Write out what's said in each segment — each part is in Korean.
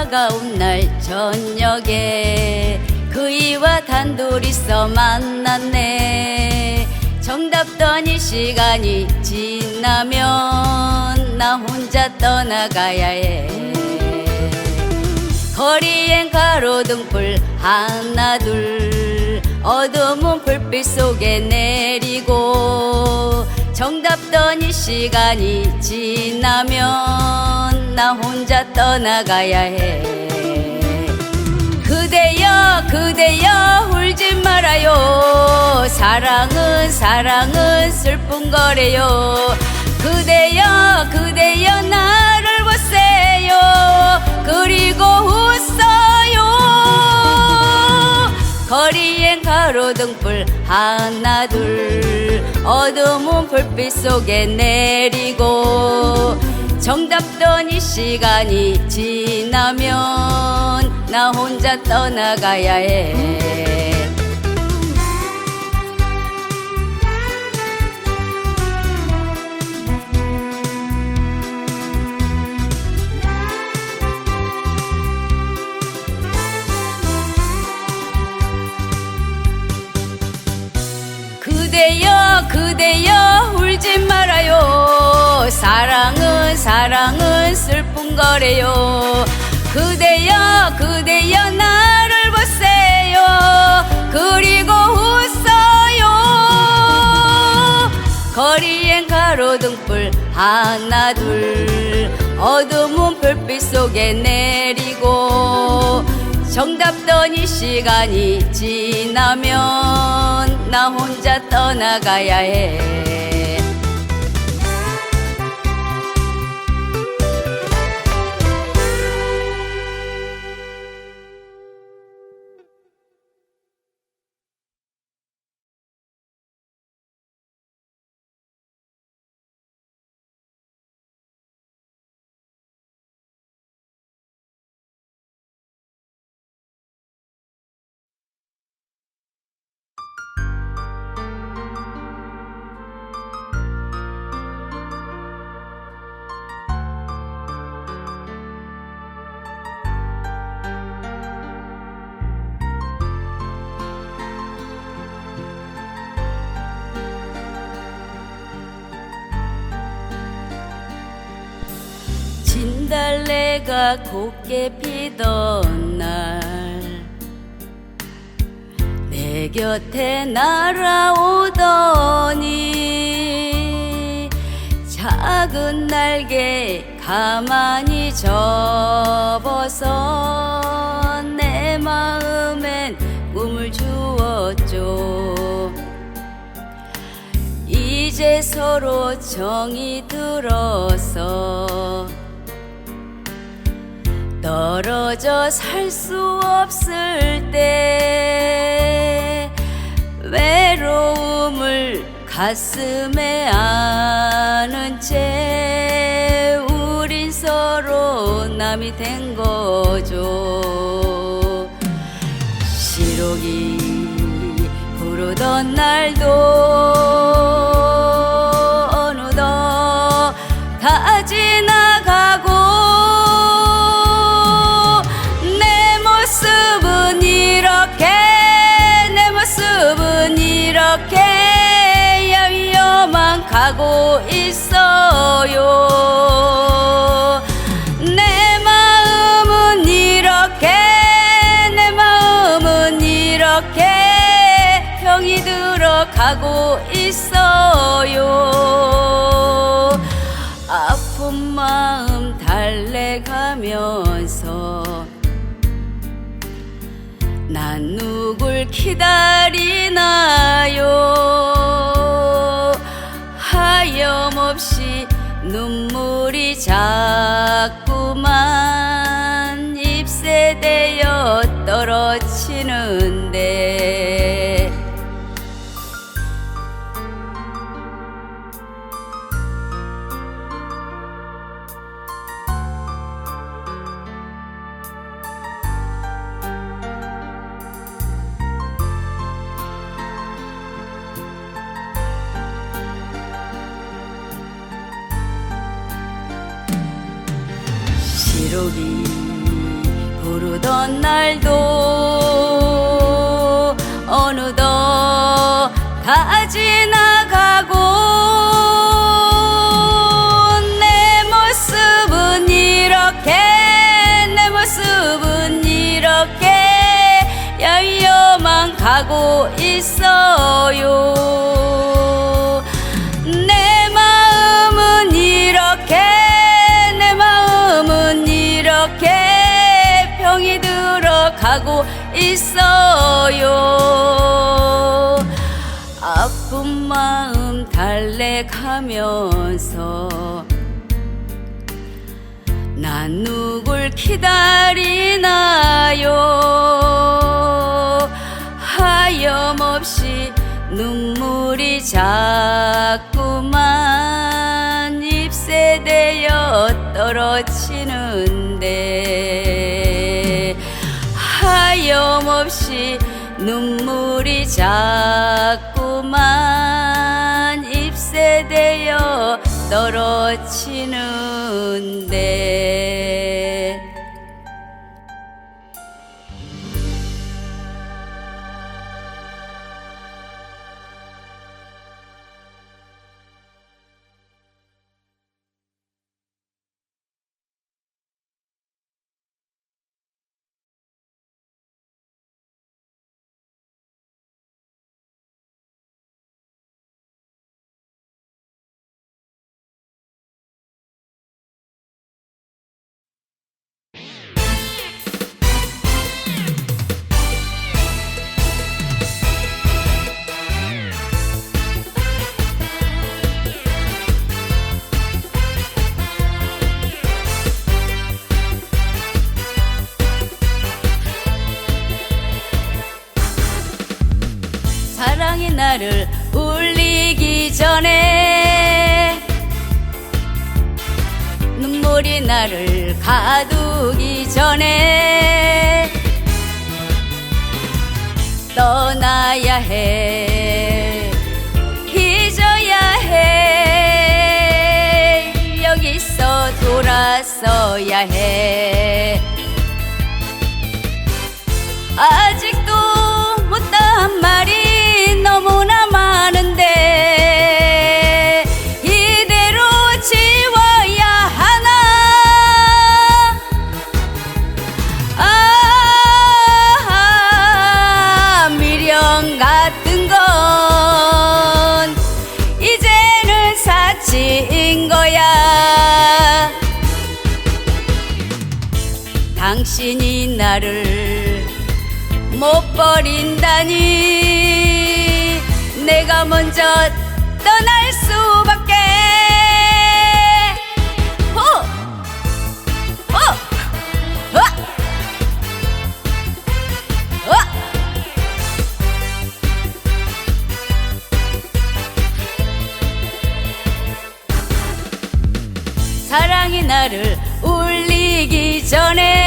차가운 날 저녁에 그이와 단둘이서 만났네. 정답던 이 시간이 지나면 나 혼자 떠나가야 해. 거리엔 가로등불 하나 둘 어두운 불빛 속에 내리고 정답 던이 시간이 지나면 나 혼자 떠나가야 해. 그대여 그대여 울지 말아요. 사랑은 사랑은 슬픈 거래요. 그대여 그대여 나를 보세요. 그리고 웃어요 거리엔 가로등불 하나 둘. 어두운 불빛 속에 내리고 정답던 이 시간이 지나면 나 혼자 떠나가야 해 사랑은 슬픈 거래요. 그대여 그대여 나를 보세요. 그리고 웃어요. 거리엔 가로등불 하나 둘. 어두운 불빛 속에 내리고 정답던 이 시간이 지나면 나 혼자 떠나가야 해 진달래가 곱게 피던 날. 내 곁에 날아오더니 작은 날개 가만히 접어서 내 마음엔 꿈을 주었죠. 이제 서로 정이 들어서 떨어져 살 수 없을 때 외로움을 가슴에 안은 채 우린 서로 남이 된 거죠. 시록이 부르던 날도 가고 있어요. 내 마음은 이렇게 내 마음은 이렇게 병이 들어가고 있어요. 아픈 마음 달래가면서 난 누굴 기다리나요 눈물이 자꾸만 입새 대어 떨어지는데 기록이 부르던 날도 어느덧 다 지나가고 내 모습은 이렇게 내 모습은 이렇게 야위어만 가고 있어요 있어요. 아픈 마음 달래가면서 난 누굴 기다리나요? 하염없이 눈물이 자꾸만 잎새 되어 떨어지는데 눈물이 자꾸만 잎새 되어 떨어지는데 나를 울리기 전에 눈물이 나를 가두기 전에 떠나야 해 못 버린다니 내가 먼저 떠날 수밖에 호! 호! 호! 호! 사랑이 나를 울리기 전에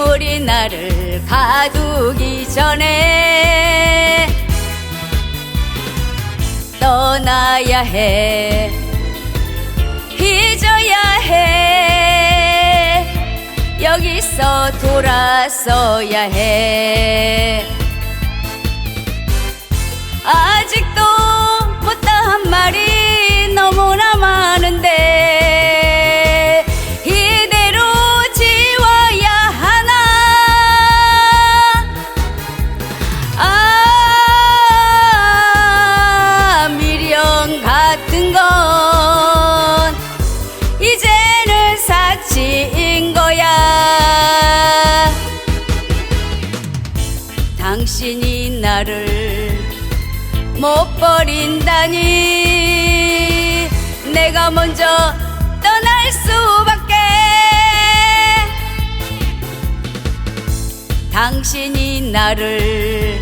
눈물이 나를 가두기 전에 떠나야 해 잊어야 해 여기서 돌아서야 해 못 버린다니. 내가 먼저 떠날 수밖에. 당신이 나를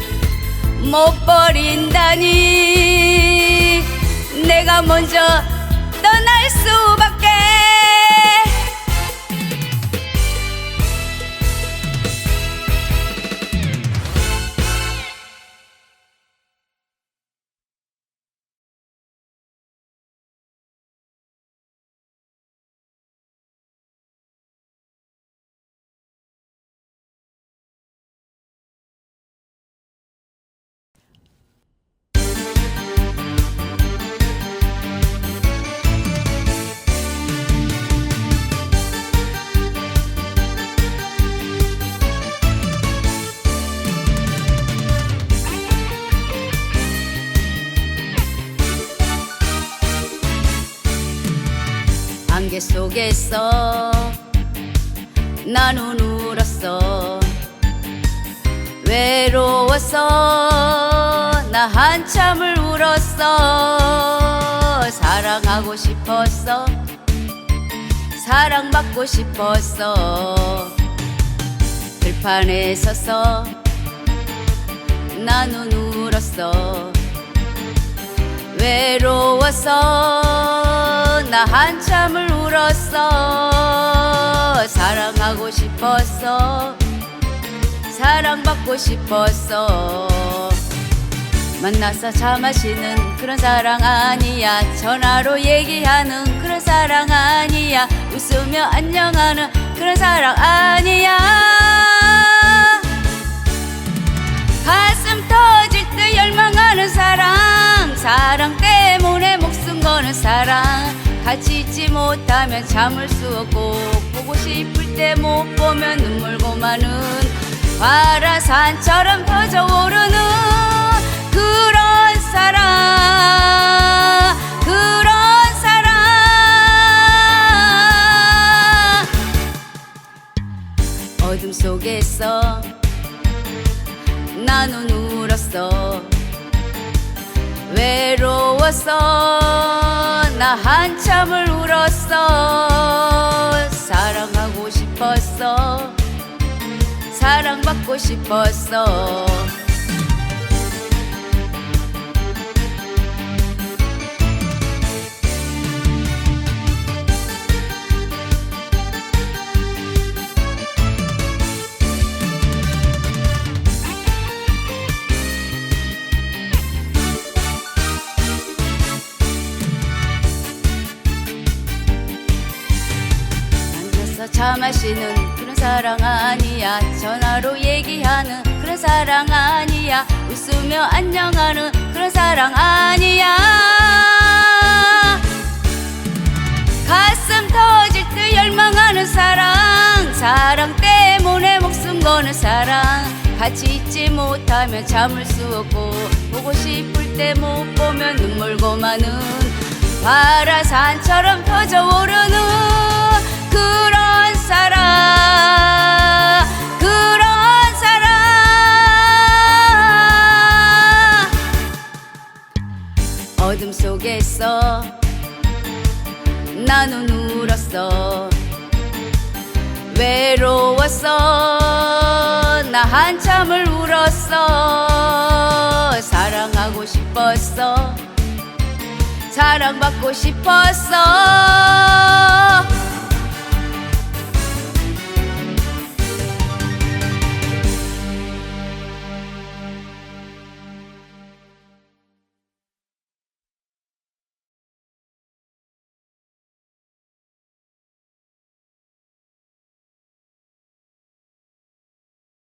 못 버린다니. 내가 먼저 떠날 수밖에 속에서 나는 울었어. 외로워서 나 한참을 울었어. 사랑하고 싶었어. 사랑받고 싶었어. 들판에 서서 나는 울었어. 외로워서 나 한참을 울었어. 사랑하고 싶었어. 사랑받고 싶었어. 만나서 차 마시는 그런 사랑 아니야. 전화로 얘기하는 그런 사랑 아니야. 웃으며 안녕하는 그런 사랑 아니야. 가슴 터질 때 열망하는 사랑. 사랑 때문에 목숨 거는 사랑 같이 있지 못하면 참을 수 없고 보고 싶을 때 못 보면 눈물 고 마는 화라산처럼 터져오르는 그런 사랑 그런 사랑. 어둠 속에서 나는 울었어. 외로워서 나 한참을 울었어. 사랑하고 싶었어. 사랑받고 싶었어 차 마시는 그런 사랑 아니야. 전화로 얘기하는 그런 사랑 아니야. 웃으며 안녕하는 그런 사랑 아니야. 가슴 터질 때 열망하는 사랑. 사랑 때문에 목숨 거는 사랑. 같이 있지 못하면 참을 수 없고 보고 싶을 때 못 보면 눈물 고 마는. 화라산처럼 터져오르는 속에서 나는 울었어. 외로워서 나 한참을 울었어. 사랑하고 싶었어. 사랑받고 싶었어